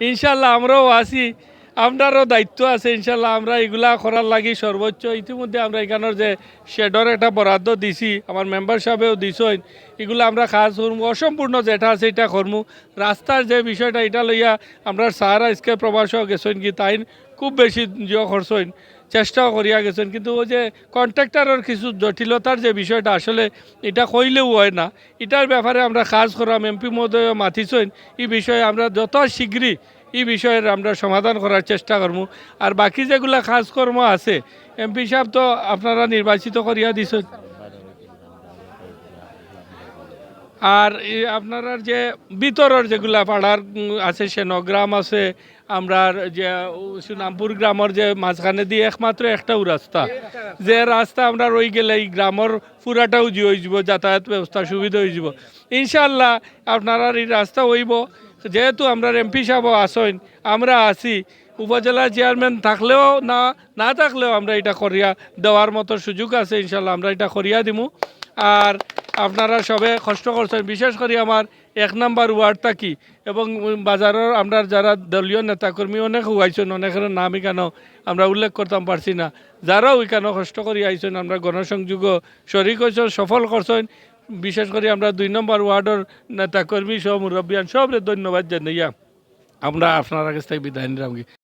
ইনশাল্লাহ আমরাও আছি। আপনারও দায়িত্ব আছে, ইনশাল্লাহ আমরা এগুলা করার লাগি সর্বোচ্চ। ইতিমধ্যে আমরা এখানের যে শেডর একটা বরাদ্দ দিছি, আমার মেম্বার সাহেবেও দিছইন এগুলো আমরা কাজ করব অসম্পূর্ণ যেটা আছে এটা করব রাস্তার যে বিষয়টা, এটা লইয়া আমরা স্যার আজকে প্রবাসও গেছেন কি তাই খুব বেশি জিও খরচইন চেষ্টাও করিয়া গেছেন। কিন্তু ওই যে কন্ট্রাক্টরের কিছু জটিলতার যে বিষয়টা, আসলে এটা কইলেও হয় না। এটার ব্যাপারে আমরা কাজ করাম এমপি মহোদয় মাতিছেন, এই বিষয়ে আমরা যত শীঘ্রই এই বিষয়ের আমরা সমাধান করার চেষ্টা করব আর বাকি যেগুলা কাজকর্ম আছে এমপি সাহেব তো আপনারা নির্বাচিত করিয়া দিছেন আর আপনার যে ভিতরের যেগুলা পাড়ার আছে, সেনগ্রাম আছে, আমরা যে সুনামপুর গ্রামের যে মাঝখানে দিয়ে একমাত্র একটাও রাস্তা। যে রাস্তা আমরা রই গেলে এই গ্রামের পুরাটাও জি হয়ে যাব, যাতায়াত ব্যবস্থা সুবিধা হয়ে যাব। ইনশাল্লাহ আপনারা এই রাস্তা হইব। যেহেতু আমরা এমপি সাহেব আসেন আমরা আছি উপজেলা চেয়ারম্যান থাকলেও না না থাকলেও আমরা এটা করিয়া দেওয়ার মতো সুযোগ আছে ইনশাল্লাহ আমরা এটা করিয়া দিমু। আর আপনারা সবে কষ্ট করছেন, বিশেষ করে আমার এক নাম্বার ওয়ার্ডটা কি? এবং বাজারের আমরা যারা দলীয় নেতাকর্মী অনেক হুয়াইছেন অনেকের নাম এখানেও আমরা উল্লেখ করতাম পারছি না। যারাও এখানে কষ্ট করে আইছেন, আমরা গণসংযোগ শরিক হয়েছেন সফল করছেন বিশেষ করে আমরা দুই নম্বর ওয়ার্ডের নেতাকর্মী সহ মুরব্বিয়ান সবরে ধন্যবাদ জানাইয়া আমরা আপনার থেকে বিদায় নিলাম।